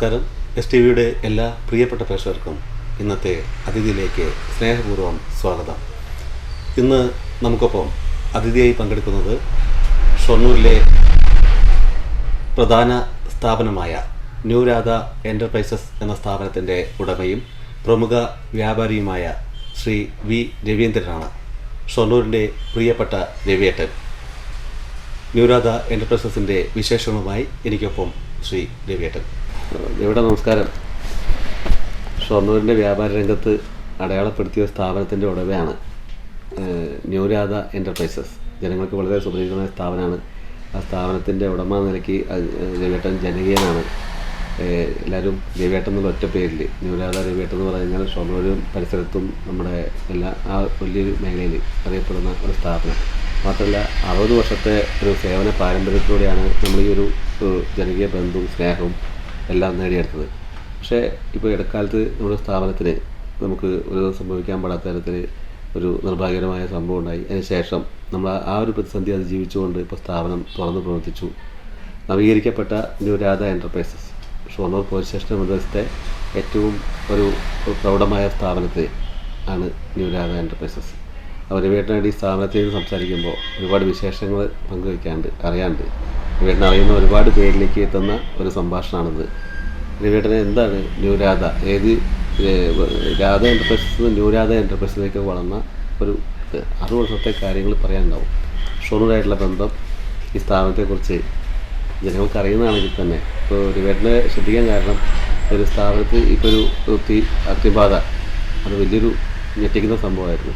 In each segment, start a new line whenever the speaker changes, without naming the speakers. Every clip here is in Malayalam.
നമസ്കാരം. എസ് ടി വിയുടെ എല്ലാ പ്രിയപ്പെട്ട പ്രേക്ഷകർക്കും ഇന്നത്തെ അതിഥിയിലേക്ക് സ്നേഹപൂർവം സ്വാഗതം. ഇന്ന് നമുക്കൊപ്പം അതിഥിയായി പങ്കെടുക്കുന്നത് ഷൊർണൂരിലെ പ്രധാന സ്ഥാപനമായ ന്യൂ രാധ എന്റർപ്രൈസസ് എന്ന സ്ഥാപനത്തിന്റെ ഉടമയും പ്രമുഖ വ്യാപാരിയുമായ ശ്രീ വി രവീന്ദ്രനാണ് ഷൊർണൂരിന്റെ പ്രിയപ്പെട്ട രവിയേട്ടൻ. ന്യൂരാധ എന്റർപ്രൈസസിന്റെ വിശേഷങ്ങളുമായി എനിക്കൊപ്പം ശ്രീ രവിയേട്ടൻ. രവിയുടെ നമസ്കാരം. ഷൊർണൂരിന്റെ വ്യാപാര രംഗത്ത് അടയാളപ്പെടുത്തിയ സ്ഥാപനത്തിന്റെ ഉടമയാണ് ന്യൂരാധ എന്റർപ്രൈസസ് ജനങ്ങൾക്ക് വളരെ സുപരിചിതമായ സ്ഥാപനമാണ്. ആ സ്ഥാപനത്തിന്റെ ഉടമ നിലയ്ക്ക് രവിയേട്ടൻ ജനകീയനാണ്. എല്ലാവരും രവിയേട്ടൻ എന്നുള്ള ഒറ്റ പേരിൽ ന്യൂരാധ രവിയേട്ടൻ എന്ന് പറഞ്ഞു കഴിഞ്ഞാൽ ഷൊർണൂരും പരിസരത്തും നമ്മുടെ എല്ലാ ആ വലിയൊരു മേഖലയിൽ അറിയപ്പെടുന്ന ഒരു സ്ഥാപനം. മാത്രമല്ല അറുപത് വർഷത്തെ ഒരു സേവന പാരമ്പര്യത്തിലൂടെയാണ് നമ്മൾ ഈ ഒരു ജനകീയ ബന്ധവും സ്നേഹവും എല്ലാം നേടിയെടുത്തത് പക്ഷേ ഇപ്പോൾ ഇടക്കാലത്ത് നമ്മുടെ സ്ഥാപനത്തിന് നമുക്ക് ഒരു സംഭവിക്കാൻ പാടാത്ത തരത്തിൽ ഒരു നിർഭാഗ്യകരമായ സംഭവം ഉണ്ടായി. അതിനുശേഷം നമ്മൾ ആ- ഒരു പ്രതിസന്ധി അതിജീവിച്ചുകൊണ്ട് ഇപ്പോൾ സ്ഥാപനം തുറന്നു പ്രവർത്തിച്ചു. നവീകരിക്കപ്പെട്ട ന്യൂരാധ എന്റർപ്രൈസസ് ഷൊർണൂർ പോലീസ് സ്റ്റേഷൻ പ്രദേശത്തെ ഏറ്റവും ഒരു പ്രൗഢമായ സ്ഥാപനത്തെ ആണ് ന്യൂരാധ എന്റർപ്രൈസസ് അവർ വീട്ടിനായിട്ട് ഈ സ്ഥാപനത്തിൽ നിന്ന് സംസാരിക്കുമ്പോൾ ഒരുപാട് വിശേഷങ്ങൾ പങ്കുവയ്ക്കാണ്ട് അറിയാണ്ട്. വീട്ടിന് അറിയുന്ന ഒരുപാട് പേരിലേക്ക് എത്തുന്ന ഒരു സംഭാഷണമാണിത്. രവിയേട്ടന് എന്താണ് ന്യൂരാധ? ഏത് രാധ എന്റർപ്രൈസസ് ന്യൂരാധ എന്റർപ്രൈസിലേക്ക് വളർന്ന ഒരു അറു അറുപത് വർഷത്തെ കാര്യങ്ങൾ പറയാനുണ്ടാവും. ഷോണൂരായിട്ടുള്ള ബന്ധം ഈ സ്ഥാപനത്തെക്കുറിച്ച് ജനങ്ങൾക്ക് അറിയുന്നതാണെങ്കിൽ തന്നെ ഇപ്പോൾ രവിയേട്ടനെ ശ്രദ്ധിക്കാൻ കാരണം ഒരു സ്ഥാപനത്തിൽ ഇപ്പോൾ ഒരു തീ അഗ്നിബാധ. അത് വലിയൊരു ഞെട്ടിക്കുന്ന സംഭവമായിരുന്നു.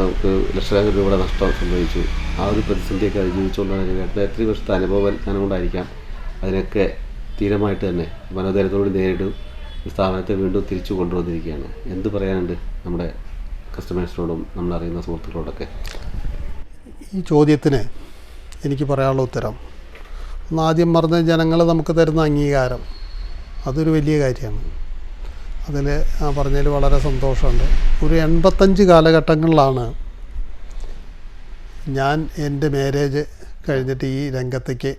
നമുക്ക് ലക്ഷക്കണക്കിന് രൂപയുടെ നഷ്ടം സംഭവിച്ചു. ആ ഒരു പ്രതിസന്ധിയൊക്കെ അതിജീവിച്ചുകൊണ്ടാണ് രവിയേട്ടന്റെ എത്ര വർഷത്തെ അനുഭവം കൊണ്ടായിരിക്കാം അതിനൊക്കെ തീരമായിട്ട് തന്നെ മനോധൈര്യത്തോട് നേരിട്ട് സ്ഥാപനത്തെ വീണ്ടും തിരിച്ചു കൊണ്ടുവന്നിരിക്കുകയാണ്. എന്ത് പറയാനുണ്ട് നമ്മുടെ കസ്റ്റമേഴ്സിനോടും നമ്മൾ അറിയുന്ന സുഹൃത്തുക്കളോടൊക്കെ?
ഈ ചോദ്യത്തിന് എനിക്ക് പറയാനുള്ള ഉത്തരം ഒന്ന് ആദ്യം പറഞ്ഞ ജനങ്ങൾ നമുക്ക് തരുന്ന അംഗീകാരം അതൊരു വലിയ കാര്യമാണ്. അതിൽ ആ പറഞ്ഞതിൽ വളരെ സന്തോഷമുണ്ട്. ഒരു എൺപത്തഞ്ച് കാലഘട്ടങ്ങളിലാണ് ഞാൻ എന്റെ മാരേജ് കഴിഞ്ഞിട്ട് ഈ രംഗത്തേക്ക്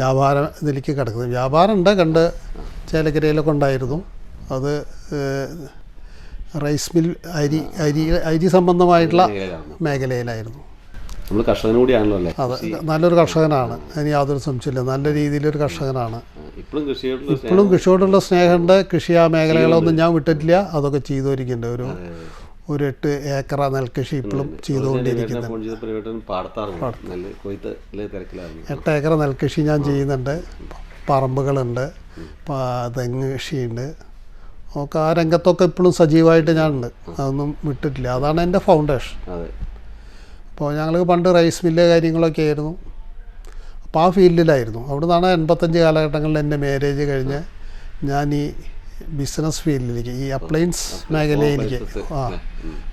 വ്യാപാരം
ഇതിലേക്ക് കിടക്കുന്നത്. വ്യാപാരം ഉണ്ട് കണ്ട് ചേലക്കരയിലൊക്കെ ഉണ്ടായിരുന്നു. അത് റൈസ് മിൽ അരി അരി അരി സംബന്ധമായിട്ടുള്ള മേഖലയിലായിരുന്നു.
നമ്മൾ കർഷകനും കൂടിയാണല്ലോ അല്ലേ?
അതെ നല്ലൊരു കർഷകനാണ്. അതിന് യാതൊരു സംശയമില്ല. നല്ല രീതിയിലൊരു കർഷകനാണ്.
ഇപ്പോഴും കൃഷിയോടുള്ള
ഇപ്പോഴും കൃഷിയോടുള്ള സ്നേഹമുണ്ട്. കൃഷി ആ മേഖലകളൊന്നും ഞാൻ വിട്ടിട്ടില്ല. അതൊക്കെ ചെയ്തുകൊണ്ടിരിക്കുന്നുണ്ട് ഒരു ഒരു എട്ട് ഏക്കറ നെൽകൃഷി ഇപ്പോഴും ചെയ്തുകൊണ്ടിരിക്കുന്നുണ്ട്. എട്ട് ഏക്കർ നെൽകൃഷി ഞാൻ ചെയ്യുന്നുണ്ട്. പറമ്പുകളുണ്ട്. തെങ്ങ് കൃഷിയുണ്ട്. ഒക്കെ ആ രംഗത്തൊക്കെ ഇപ്പോഴും സജീവമായിട്ട് ഞാനുണ്ട്. അതൊന്നും വിട്ടിട്ടില്ല. അതാണ് എന്റെ ഫൗണ്ടേഷൻ.
അതെ.
അപ്പോൾ ഞങ്ങൾ പണ്ട് റൈസ് മില്ല് കാര്യങ്ങളൊക്കെ ആയിരുന്നു. അപ്പോൾ ആ ഫീൽഡിലായിരുന്നു. അവിടെ നിന്നാണ് എൺപത്തഞ്ച് കാലഘട്ടങ്ങളിൽ എന്റെ മാരേജ് കഴിഞ്ഞ് ഞാൻ ഈ ബിസിനസ് ഫീൽഡിലേക്ക് ഈ അപ്ലയൻസ് മേഖലയിലേക്ക് ആ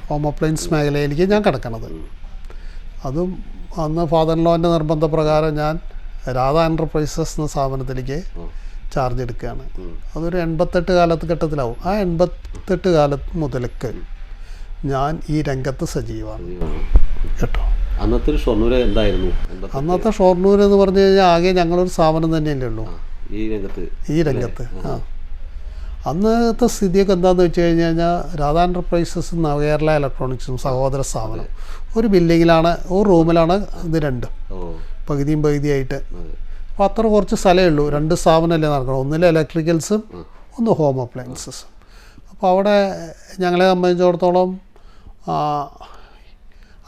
ഹോം അപ്ലയൻസ് മേഖലയിലേക്ക് ഞാൻ കിടക്കണത്. അതും അന്ന് ഫാദർ ലോന്റെ നിർബന്ധപ്രകാരം ഞാൻ രാധ എന്റർപ്രൈസസ് എന്ന സ്ഥാപനത്തിലേക്ക് ചാർജ് എടുക്കുകയാണ്. അതൊരു എൺപത്തെട്ട് കാലത്ത് ഘട്ടത്തിലാവും. ആ എൺപത്തെട്ട് കാലത്ത് മുതൽക്ക് ഞാൻ ഈ രംഗത്ത് സജീവമാണ് കേട്ടോ?
അന്നത്തെ ഷൊർണൂര് എന്തായിരുന്നു?
അന്നത്തെ ഷൊർണൂർ എന്ന് പറഞ്ഞു കഴിഞ്ഞാൽ ആകെ ഞങ്ങളൊരു സ്ഥാപനം തന്നെയല്ലേ ഉള്ളൂ.
ഈ രംഗത്ത്
ഈ രംഗത്ത് ആ. അന്നത്തെ സ്ഥിതിയൊക്കെ എന്താണെന്ന് വെച്ച് കഴിഞ്ഞ് കഴിഞ്ഞാൽ രാധാ എന്റർപ്രൈസസ് നവകേരള ഇലക്ട്രോണിക്സും സഹോദര സ്ഥാപനം. ഒരു ബിൽഡിങ്ങിലാണ് ഒരു റൂമിലാണ് ഇത് രണ്ടും. പകുതിയും പകുതിയായിട്ട്. അപ്പോൾ അത്ര കുറച്ച് സ്ഥലമേ ഉള്ളൂ. രണ്ട് സ്ഥാപനമല്ലേ നടക്കണം ഒന്നിൽ ഇലക്ട്രിക്കൽസും ഒന്ന് ഹോം അപ്ലയൻസസും അപ്പോൾ അവിടെ ഞങ്ങളെ സംബന്ധിച്ചിടത്തോളം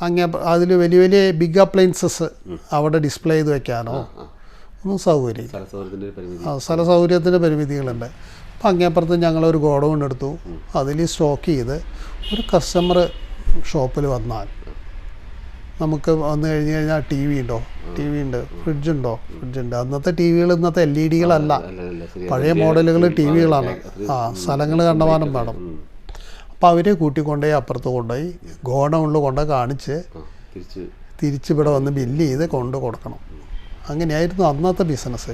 അങ്ങേ അതിൽ വലിയ വലിയ ബിഗ് അപ്ലയൻസസ് അവിടെ ഡിസ്പ്ലേ ചെയ്ത് വെക്കാനോ ഒന്നും സൗകര്യമില്ല. സ്ഥല സൗകര്യത്തിന്റെ പരിമിതികളുണ്ട്. അപ്പം അങ്ങേപ്പുറത്ത് ഞങ്ങളൊരു ഗോഡൗൺ എടുത്തു. അതിൽ സ്റ്റോക്ക് ചെയ്ത് ഒരു കസ്റ്റമർ ഷോപ്പിൽ വന്നാൽ നമുക്ക് വന്നു കഴിഞ്ഞ് കഴിഞ്ഞാൽ ടി വി ഉണ്ടോ? ടി വി ഉണ്ട്. ഫ്രിഡ്ജ് ഉണ്ടോ? ഫ്രിഡ്ജ് ഉണ്ട്. അന്നത്തെ ടി വികൾ ഇന്നത്തെ എൽ ഇ ഡികളല്ല പഴയ മോഡലുകൾ ടി വികളാണ് ആ സ്ഥലങ്ങൾ കണ്ടമാനം വേണം. അപ്പോൾ അവരെ കൂട്ടിക്കൊണ്ടുപോയി അപ്പുറത്ത് കൊണ്ടുപോയി ഗോഡൗണിൽ കൊണ്ട് കാണിച്ച്
തിരിച്ച്.
ഇവിടെ വന്ന് ബില്ല് ചെയ്ത് കൊണ്ട് കൊടുക്കണം. അങ്ങനെയായിരുന്നു അന്നത്തെ ബിസിനസ്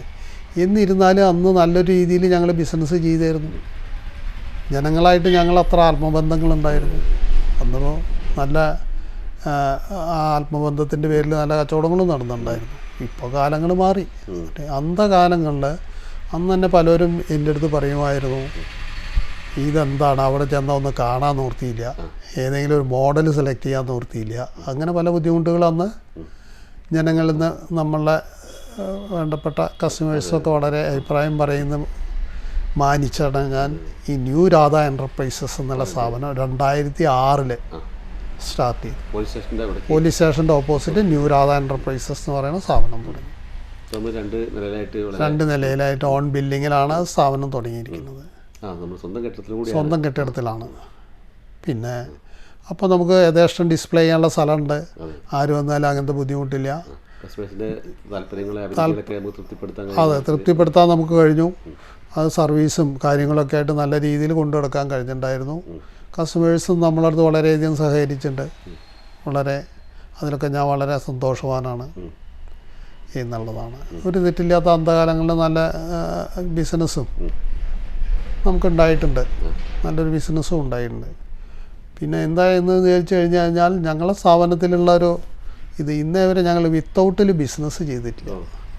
എന്നിരുന്നാലും അന്ന് നല്ലൊരു രീതിയിൽ ഞങ്ങൾ ബിസിനസ് ചെയ്തായിരുന്നു. ജനങ്ങളായിട്ട് ഞങ്ങൾ അത്ര ആത്മബന്ധങ്ങളുണ്ടായിരുന്നു. അന്ന് നല്ല ആത്മബന്ധത്തിന്റെ പേരിൽ നല്ല കച്ചവടങ്ങളും നടന്നുണ്ടായിരുന്നു ഇപ്പോൾ കാലങ്ങൾ മാറി. അന്ത കാലങ്ങളിൽ അന്ന് തന്നെ പലരും എന്റെ അടുത്ത് പറയുമായിരുന്നു. ഇതെന്താണ്? അവിടെ ചെന്നാൽ ഒന്ന് കാണാൻ നിർത്തിയില്ല ഏതെങ്കിലും ഒരു മോഡൽ സെലക്ട് ചെയ്യാൻ നിർത്തിയില്ല അങ്ങനെ പല ബുദ്ധിമുട്ടുകളന്ന് ജനങ്ങളിൽ നിന്ന് നമ്മളെ വേണ്ടപ്പെട്ട കസ്റ്റമേഴ്സൊക്കെ വളരെ അഭിപ്രായം പറയുന്ന മാനിച്ചാണ് ഞാൻ ഈ ന്യൂ രാധ എന്റർപ്രൈസസ് എന്നുള്ള സ്ഥാപനം രണ്ടായിരത്തി ആറിൽ സ്റ്റാർട്ട് ചെയ്തു.
പോലീസ്
സ്റ്റേഷന്റെ ഓപ്പോസിറ്റ് ന്യൂ രാധ എന്റർപ്രൈസസ് എന്ന് പറയുന്ന സ്ഥാപനം തുടങ്ങി.
രണ്ട് നിലയിലായിട്ട്
ഓൺ ബിൽഡിങ്ങിലാണ് സ്ഥാപനം തുടങ്ങിയിരിക്കുന്നത്.
സ്വന്തം കെട്ടിടത്തിലും കൂടി
സ്വന്തം കെട്ടിടത്തിലാണ്. പിന്നെ അപ്പോൾ നമുക്ക് യഥേഷ്ടം ഡിസ്പ്ലേ ചെയ്യാനുള്ള സ്ഥലമുണ്ട്. ആര് വന്നാലും അങ്ങനത്തെ ബുദ്ധിമുട്ടില്ല. അതെ തൃപ്തിപ്പെടുത്താൻ നമുക്ക് കഴിഞ്ഞു. അത് സർവീസും കാര്യങ്ങളൊക്കെ ആയിട്ട് നല്ല രീതിയിൽ കൊണ്ടു നടക്കാൻ കഴിഞ്ഞിട്ടുണ്ടായിരുന്നു കസ്റ്റമേഴ്സും നമ്മളടുത്ത് വളരെയധികം സഹകരിച്ചിട്ടുണ്ട്. വളരെ അതിലൊക്കെ ഞാൻ വളരെ സന്തോഷവാനാണ് എന്നുള്ളതാണ്. ഒരു തെറ്റില്ലാത്ത അന്ധകാലങ്ങളിൽ നല്ല ബിസിനസ്സും നമുക്കുണ്ടായിട്ടുണ്ട്. നല്ലൊരു ബിസിനസ്സും ഉണ്ടായിട്ടുണ്ട്. പിന്നെ എന്തായെന്ന് ചോദിച്ചു കഴിഞ്ഞു കഴിഞ്ഞാൽ ഞങ്ങളെ സ്ഥാപനത്തിലുള്ള ഒരു ഇത് ഇന്നേ വരെ ഞങ്ങൾ വിത്തൗട്ടിൽ ബിസിനസ് ചെയ്തിട്ടില്ല.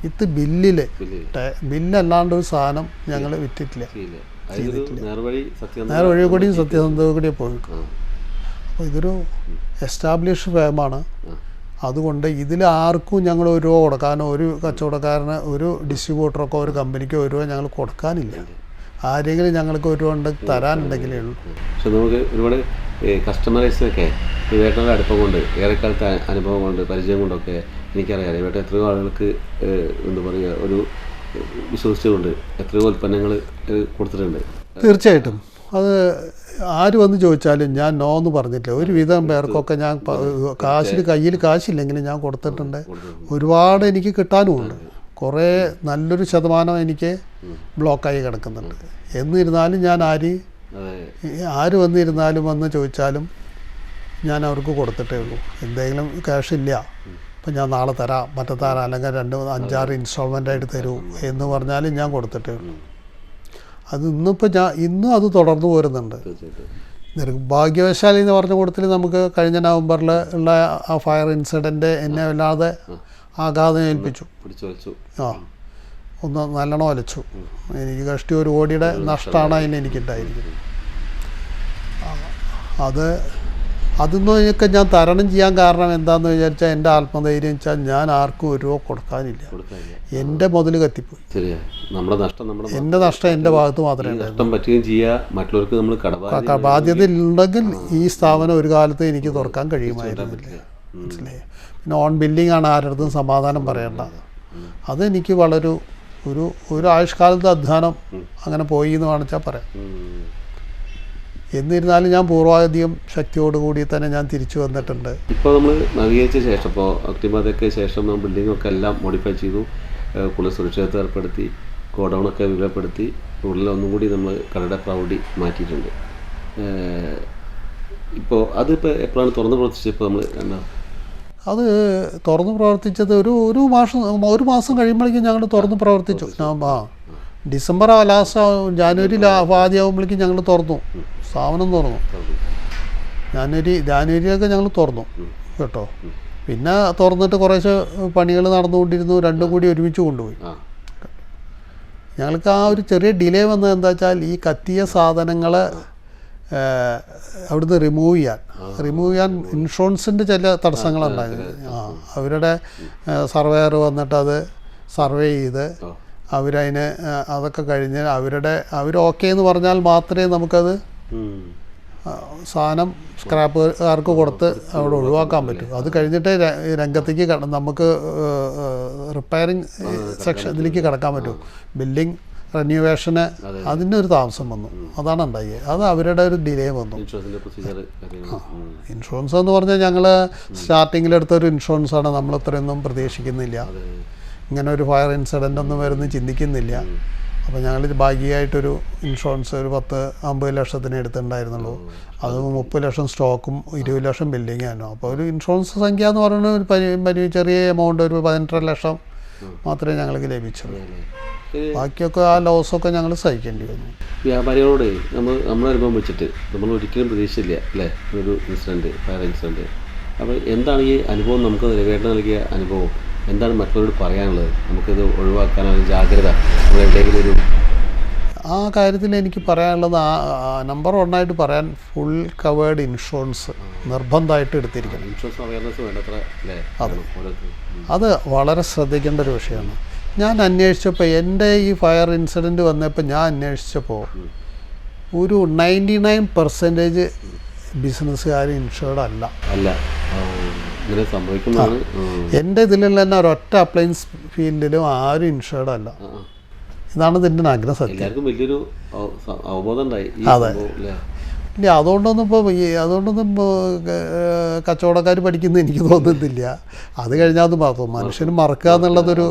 വിത്ത് ബില്ലിൽ
ബില്ല്.
ബില്ലല്ലാണ്ട് ഒരു സാധനം ഞങ്ങൾ വിറ്റിട്ടില്ല.
നേർവഴി
കൂടിയും സത്യസന്ധത കൂടിയും പോയി. അപ്പോൾ ഇതൊരു എസ്റ്റാബ്ലിഷ് ഫേമാണ് അതുകൊണ്ട് ഇതിൽ ആർക്കും ഞങ്ങൾ ഒരു രൂപ കൊടുക്കാനോ ഒരു കച്ചവടക്കാരന് ഒരു ഡിസ്ട്രിബ്യൂട്ടർക്കോ ഒരു കമ്പനിക്കോ ഒരു രൂപ ഞങ്ങൾ കൊടുക്കാനില്ല. ആരെങ്കിലും ഞങ്ങൾക്ക് ഒരു രൂപ ഉണ്ടെങ്കിൽ തരാനുണ്ടെങ്കിലേ ഉള്ളൂ.
പക്ഷെ നമുക്ക് ഒരുപാട് കസ്റ്റമറേഴ്സിനൊക്കെ ഈ വേട്ടയുടെ അടുപ്പം കൊണ്ട് ഏറെക്കാലത്തെ അനുഭവം കൊണ്ട് പരിചയം കൊണ്ടൊക്കെ എനിക്കറിയാം. വേട്ട എത്രയോ ആളുകൾക്ക് എന്താ പറയുക ഒരു വിശ്വസിച്ചുകൊണ്ട് എത്രയോ ഉൽപ്പന്നങ്ങൾ കൊടുത്തിട്ടുണ്ട്.
തീർച്ചയായിട്ടും. അത് ആര് വന്ന് ചോദിച്ചാലും ഞാൻ നോ എന്ന് പറഞ്ഞിട്ടില്ല. ഒരുവിധം പേർക്കൊക്കെ ഞാൻ കാശിൽ കയ്യിൽ കാശില്ലെങ്കിലും ഞാൻ കൊടുത്തിട്ടുണ്ട്. ഒരുപാട് എനിക്ക് കിട്ടാനുമുണ്ട്. കുറേ നല്ലൊരു ശതമാനം എനിക്ക് ബ്ലോക്കായി കിടക്കുന്നുണ്ട്. എന്നിരുന്നാലും ഞാൻ ആര്? ആര് വന്നിരുന്നാലും വന്ന് ചോദിച്ചാലും ഞാൻ അവർക്ക് കൊടുത്തിട്ടേ ഉള്ളൂ. എന്തെങ്കിലും ക്യാഷ് ഇല്ല. ഇപ്പം ഞാൻ നാളെ തരാം. മറ്റേ തരാം അല്ലെങ്കിൽ രണ്ട് അഞ്ചാറ് ഇൻസ്റ്റാൾമെന്റ് ആയിട്ട് തരൂ എന്ന് പറഞ്ഞാലും ഞാൻ കൊടുത്തിട്ടേ ഉള്ളൂ. അത് ഇന്നിപ്പോൾ ഞാൻ ഇന്നും അത് തുടർന്നു പോരുന്നുണ്ട്. നിർഭാഗ്യവശാലി എന്ന് പറഞ്ഞ കൂട്ടത്തിൽ നമുക്ക് കഴിഞ്ഞ നവംബറിൽ ഉള്ള ആ ഫയർ ഇൻസിഡന്റ് എന്നെ വല്ലാതെ ആഘാതം ഏൽപ്പിച്ചു. ആ. ഒന്ന് നല്ലോണം ഒലച്ചു എനിക്ക് കഷ്ടി ഒരു കോടിയുടെ നഷ്ടമാണ് അതിന് എനിക്കുണ്ടായിരിക്കുന്നത് അത് അതൊക്കെ ഞാൻ തരണം ചെയ്യാൻ കാരണം എന്താണെന്ന് വിചാരിച്ചാൽ എന്റെ ആത്മധൈര്യം വെച്ചാൽ ഞാൻ ആർക്കും ഒരു രൂപ കൊടുക്കാനില്ല. എന്റെ മുതൽ കത്തിപ്പോയി.
എന്റെ നഷ്ടം
എന്റെ ഭാഗത്ത് മാത്രമേ ബാധ്യത ഉണ്ടെങ്കിൽ ഈ സ്ഥാപനം ഒരു കാലത്ത് എനിക്ക് തുറക്കാൻ കഴിയുമായിരുന്നില്ല. മനസ്സിലായി? ഓൺ ബില്ലിംഗ് ആണ് ആരുടെ സമാധാനം പറയേണ്ട. അതെനിക്ക് വളരെ ഒരു ഒരു ആയുഷ്കാലത്തെ അധ്വാനം അങ്ങനെ പോയി എന്ന് കാണിച്ചാൽ പറയാം എന്നിരുന്നാലും ഞാൻ പൂർവാധികം ശക്തിയോടുകൂടി തന്നെ ഞാൻ തിരിച്ചു വന്നിട്ടുണ്ട്.
ഇപ്പോൾ നമ്മൾ നവീകരിച്ച ശേഷം ഇപ്പോൾ അക്ടിമാതൊക്കെ ശേഷം നമ്മൾ ബിൽഡിങ്ങൊക്കെ എല്ലാം മോഡിഫൈ ചെയ്തു. കൂടുതൽ സുരക്ഷിതത്വം ഏർപ്പെടുത്തി ഗോഡൗണൊക്കെ വിപുലപ്പെടുത്തി ഉള്ളിൽ ഒന്നും കൂടി നമ്മൾ കടയുടെ പ്രൗഡി മാറ്റിയിട്ടുണ്ട്. ഇപ്പോൾ അതിപ്പോൾ എപ്പോഴാണ് തുറന്ന് പ്രവർത്തിച്ചത്? ഇപ്പോൾ നമ്മൾ എന്നാ
അത് തുറന്ന് പ്രവർത്തിച്ചത് ഒരു ഒരു മാസം ഒരു മാസം കഴിയുമ്പോഴേക്കും ഞങ്ങൾ തുറന്ന് പ്രവർത്തിച്ചു. ആ ഡിസംബർ ലാസ്റ്റ് ജാനുവരി ആദ്യം ആദ്യമാകുമ്പോഴേക്കും ഞങ്ങൾ തുറന്നു. സ്ഥാപനം തുറന്നു. ജാനുവരി ജാനുവരിയിലൊക്കെ ഞങ്ങൾ തുറന്നു കേട്ടോ. പിന്നെ തുറന്നിട്ട് കുറേശ്ശെ പണികൾ നടന്നുകൊണ്ടിരുന്നു രണ്ടും കൂടി ഒരുമിച്ച് കൊണ്ടുപോയി. ഞങ്ങൾക്ക് ആ ഒരു ചെറിയ ഡിലേ വന്നത് എന്താ വെച്ചാൽ ഈ കത്തിയ സാധനങ്ങൾ അവിടുന്ന് റിമൂവ് ചെയ്യാൻ. റിമൂവ് ചെയ്യാൻ ഇൻഷുറൻസിന്റെ ചില തടസ്സങ്ങളുണ്ടായിരുന്നു ആ അവരുടെ സർവേയർ വന്നിട്ട് അത് സർവേ ചെയ്ത് അവരതിന് അതൊക്കെ കഴിഞ്ഞ് അവരുടെ അവർ ഓക്കെ എന്ന് പറഞ്ഞാൽ മാത്രമേ നമുക്കത് സാധനം സ്ക്രാപ്പുകാർക്ക് കൊടുത്ത് അവിടെ ഒഴിവാക്കാൻ പറ്റും. അത് കഴിഞ്ഞിട്ട് രംഗത്തേക്ക് നമുക്ക് റിപ്പയറിങ് സെക്ഷൻ ഇതിലേക്ക് കിടക്കാൻ പറ്റൂ. ബിൽഡിംഗ് റിന്യൂവേഷന് ഒരു താമസം വന്നു. അതാണ് ഉണ്ടായി അത് അവരുടെ ഒരു ഡിലേ വന്നു. ഇൻഷുറൻസ് എന്ന് പറഞ്ഞാൽ ഞങ്ങൾ സ്റ്റാർട്ടിങ്ങിലെടുത്ത ഒരു ഇൻഷുറൻസാണ് നമ്മൾ ഇത്രയൊന്നും പ്രതീക്ഷിക്കുന്നില്ല. ഇങ്ങനെ ഒരു ഫയർ ഇൻസിഡന്റ് ഒന്നും വരുന്ന ചിന്തിക്കുന്നില്ല. അപ്പോൾ ഞങ്ങൾ ഭാഗികമായിട്ടൊരു ഇൻഷുറൻസ് ഒരു പത്ത് അമ്പത് ലക്ഷത്തിന് എടുത്തിട്ടുണ്ടായിരുന്നുള്ളൂ. അത് മുപ്പത് ലക്ഷം സ്റ്റോക്കും ഇരുപത് ലക്ഷം ബിൽഡിംഗ് ആയിരുന്നു. അപ്പോൾ ഒരു ഇൻഷുറൻസ് സംഖ്യ എന്ന് പറയുന്നത് ഒരു ചെറിയ എമൗണ്ട് ഒരു പതിനെട്ടര ലക്ഷം മാത്രമേ ഞങ്ങൾക്ക് ലഭിച്ചുള്ളൂ. ബാക്കിയൊക്കെ ആ ലോസൊക്കെ ഞങ്ങൾ സഹിക്കേണ്ടി വന്നു.
വ്യാപാരികളോട് നമ്മൾ നമ്മുടെ അനുഭവം വെച്ചിട്ട് നമ്മൾ ഒരിക്കലും പ്രതീക്ഷിച്ചില്ല അല്ലേ? ഒരു ഇൻസിഡന്റ് ഫയർ ഇൻസിഡന്റ് അപ്പോൾ എന്താണ് ഈ അനുഭവം? നമുക്ക് നിലവേട്ട നൽകിയ അനുഭവം? എന്താണ് മറ്റുള്ളവരോട് പറയാനുള്ളത്? നമുക്കിത് ഒഴിവാക്കാനുള്ള ജാഗ്രത നമ്മൾ എവിടെയെങ്കിലും ഒരു
ആ കാര്യത്തിൽ എനിക്ക് പറയാനുള്ളത് ആ നമ്പർ ഒന്നായിട്ട് പറയാൻ ഫുൾ കവേർഡ് ഇൻഷുറൻസ് നിർബന്ധമായിട്ട് എടുത്തിരിക്കണം.
ഇൻഷുറൻസ് അവയർനെസ് വേണ്ടത്ര
അത് വളരെ ശ്രദ്ധിക്കേണ്ട ഒരു വിഷയമാണ്. ഞാൻ അന്വേഷിച്ചപ്പോൾ എന്റെ ഈ ഫയർ ഇൻസിഡന്റ് വന്നപ്പോൾ ഞാൻ അന്വേഷിച്ചപ്പോൾ ഒരു നയന്റി നയൻ പെർസെന്റേജ് ബിസിനസ്സുകാർ ഇൻഷുർഡ് അല്ല.
അല്ല
എന്റെ ഇതിലുള്ള തന്നെ ഒരൊറ്റ അപ്ലയൻസ് ഫീൽഡിലും ആരും ഇൻഷുർഡ് അല്ല. ഇതാണ് ഇതിന്റെ ആഗ്രഹ സത്യം.
വലിയൊരു
അതെ. ഇല്ല അതുകൊണ്ടൊന്നും ഇപ്പോൾ അതുകൊണ്ടൊന്നും കച്ചവടക്കാർ പഠിക്കുന്നു എനിക്ക് തോന്നുന്നില്ല. അത് കഴിഞ്ഞാൽ അത് മറക്കും മനുഷ്യന് മറക്കുക എന്നുള്ളതൊരു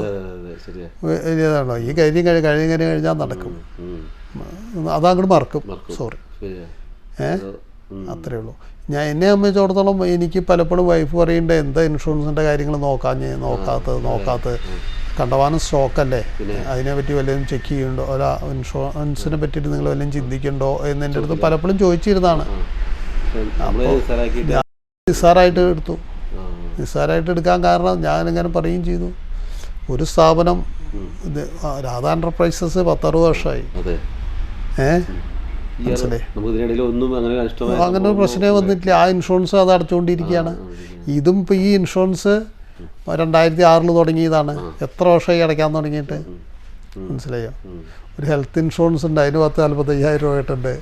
വലിയതാണോ ഈ കാര്യം കഴി കഴിഞ്ഞ കാര്യം കഴിഞ്ഞാൽ നടക്കും. അതങ്ങോട്ട് മറക്കും. സോറി ഏ? അത്രേ ഉള്ളൂ. ഞാൻ എന്നെ സംബന്ധിച്ചിടത്തോളം എനിക്ക് പലപ്പോഴും വൈഫ് പറയേണ്ട എന്താ ഇൻഷുറൻസിന്റെ കാര്യങ്ങൾ നോക്കാൻ നോക്കാത്തത് നോക്കാത്തത്. കണ്ടവാനം സ്റ്റോക്കല്ലേ അതിനെപ്പറ്റി വല്ലതും ചെക്ക് ചെയ്യുന്നുണ്ടോ അല്ല ഇൻഷുറൻസിനെ പറ്റിയിട്ട് നിങ്ങൾ വല്ലതും ചിന്തിക്കണ്ടോ എന്ന് എന്റെ അടുത്ത് പലപ്പോഴും
ചോദിച്ചിരുന്നാണ് നിസ്സാരാക്കിയിട്ട്
നിസ്സാരമായിട്ട് എടുത്തു. നിസ്സാരമായിട്ട് എടുക്കാൻ കാരണം ഞാൻ ഇങ്ങനെ പറയുകയും ചെയ്തു. ഒരു സ്ഥാപനം ഇത് രാധ എന്റർപ്രൈസസ് പത്തറുപത് വർഷമായി
ഏഹ്
മനസ്സിലായി?
അങ്ങനെ ഒരു
പ്രശ്നമേ വന്നിട്ടില്ല. ആ ഇൻഷുറൻസ് അത് അടച്ചുകൊണ്ടിരിക്കുകയാണ് ഇതും ഇപ്പോൾ ഈ ഇൻഷുറൻസ് രണ്ടായിരത്തി ആറിൽ തുടങ്ങിയതാണ് എത്ര വർഷമായി അടയ്ക്കാൻ തുടങ്ങിയിട്ട്? മനസ്സിലായോ? ഒരു ഹെൽത്ത് ഇൻഷുറൻസ് ഉണ്ട്. അതിന് പത്ത് നാൽപ്പത്തയ്യായിരം രൂപ ആയിട്ടുണ്ട്.